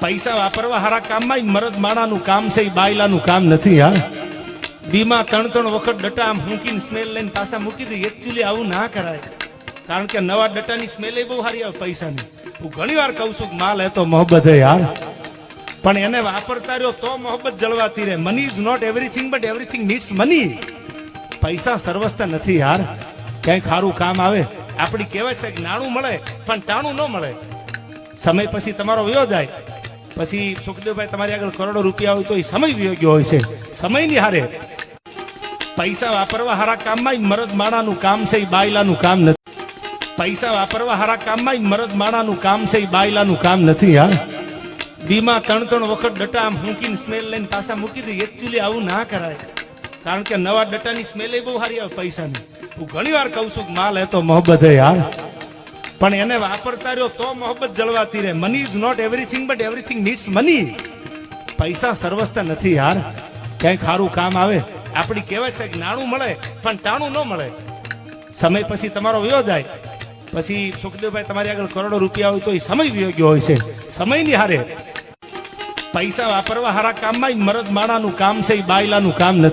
પૈસા વાપરવા હારા કામમાં મરદ માણાનું કામ છે એ બાયલાનું કામ નથી, હા. દીમાં ત્રણ ત્રણ વખત ડટા આમ મૂકીને સ્મેલ લઈને પાછા મૂકી દે એકચ્યુઅલી આવું ના કરાય. કારણ કે નવા ડટાની સ્મેલ બહુ સારી આવે પૈસાની. હું ઘણી વાર કહું છું માલ એ તો મોહબ્બત હે યાર પણ એને વાપરતા રહ્યો તો મોહબ્બત જળવાતી રહે. Money is not everything but everything needs money પૈસા સર્વસ્થ નથી યાર ક્યાંય ખારું કામ આવે. આપણી કહેવાય છે કે નાણું મળે, પણ ટાણું ન મળે. સમય પછી તમારો વયો જાય. પછી સુખદેવભાઈ, તમારી આગળ કરોડો રૂપિયા હોય તો એ સમય વયો ગયો હોય છે. સમયની હારે પૈસા વાપરવા હારા કામમાં મરદ માણાનું કામ છે, એ બાયલાનું કામ નથી. પૈસા વાપરવા હારા કામમાં મરદ માણાનું કામ છે, એ બાયલાનું કામ નથી યાર દીમાં ત્રણ ત્રણ વખત ડટા આમ મૂકીને સ્મેલ લઈને પાછા મૂકી દે. એકચ્યુઅલી આવું ના કરાય. કારણ કે નવા ડટાની સ્મેલ બહુ સારી આવે પૈસાની. હું ઘણી વાર કહું છું માલ એ તો મોહબ્બત યાર પણ એને વાપરતા રહ્યો તો મોહબ્બત જળવાતી રહે. Money is not everything but everything needs money પૈસા સર્વસ્ત નથી યાર. ક્યાંય ખારું કામ આવે, આપણી કહેવાય છે નાણું મળે, પણ ટાણું ન મળે. સમય પછી તમારો વયો જાય. પછી સુખદેવભાઈ તમારી આગળ કરોડો રૂપિયા હોય તો એ સમય વયો ગયો હોય છે. સમયની હારે. પૈસા વાપરવા હારા કામમાં મરદ માણાનું કામ છે ઈ બાયલાનું કામ નથી.